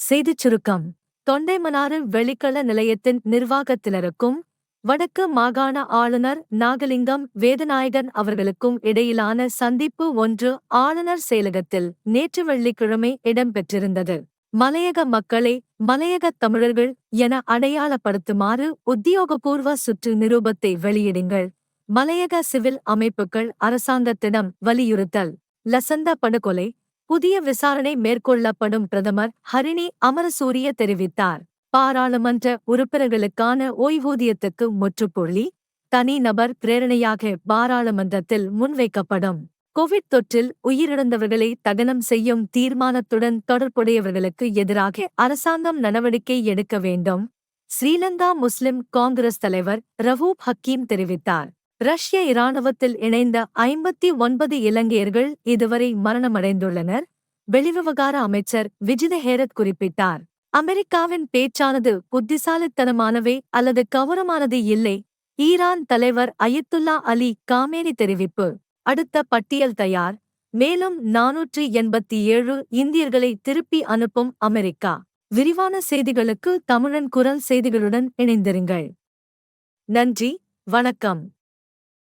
செய்திச் சுருக்கம் தொண்டைமனாறு வெளிக்கள நிலையத்தின் நிர்வாகத்தினருக்கும் வடக்கு மாகாண ஆளுநர் நாகலிங்கம் வேதநாயகன் அவர்களுக்கும் இடையிலான சந்திப்பு ஒன்று ஆளுநர் செயலகத்தில் நேற்று வெள்ளிக்கிழமை இடம்பெற்றிருந்தது. மலையக மக்களை மலையகத் தமிழர்கள் என அடையாளப்படுத்துமாறு உத்தியோகபூர்வ சுற்று நிரூபத்தை வெளியிடுங்கள். மலையக சிவில் அமைப்புகள் அரசாங்கத்திடம் வலியுறுத்தல். லசந்த படுகொலை புதிய விசாரணை மேற்கொள்ளப்படும் பிரதமர் ஹரிணி அமரசூரிய தெரிவித்தார். பாராளுமன்ற உறுப்பினர்களுக்கான ஓய்வூதியத்துக்கு முற்றுப்புள்ளி தனிநபர் பிரேரணையாக பாராளுமன்றத்தில் முன்வைக்கப்படும். கோவிட் தொற்றில் உயிரிழந்தவர்களை தகனம் செய்யும் தீர்மானத்துடன் தொடர்புடையவர்களுக்கு எதிராக அரசாங்கம் நடவடிக்கை எடுக்க வேண்டும் ஸ்ரீலங்கா முஸ்லிம் காங்கிரஸ் தலைவர் ரவூப் ஹக்கீம் தெரிவித்தார். ரஷ்ய இராணுவத்தில் இணைந்த ஐம்பத்தி ஒன்பது இலங்கையர்கள் இதுவரை மரணமடைந்துள்ளனர் வெளிவிவகார அமைச்சர் விஜித ஹேரத் குறிப்பிட்டார். அமெரிக்காவின் பேச்சானது புத்திசாலித்தனமானவை அல்லது கவரமானது இல்லை ஈரான் தலைவர் அயத்துல்லா அலி காமேனி தெரிவிப்பு. அடுத்த பட்டியல் தயார். மேலும் நாநூற்றி எண்பத்தி ஏழு இந்தியர்களை திருப்பி அனுப்பும் அமெரிக்கா. விரிவான செய்திகளுக்கு தமிழன் குரல் செய்திகளுடன் இணைந்திருங்கள். நன்றி வணக்கம்.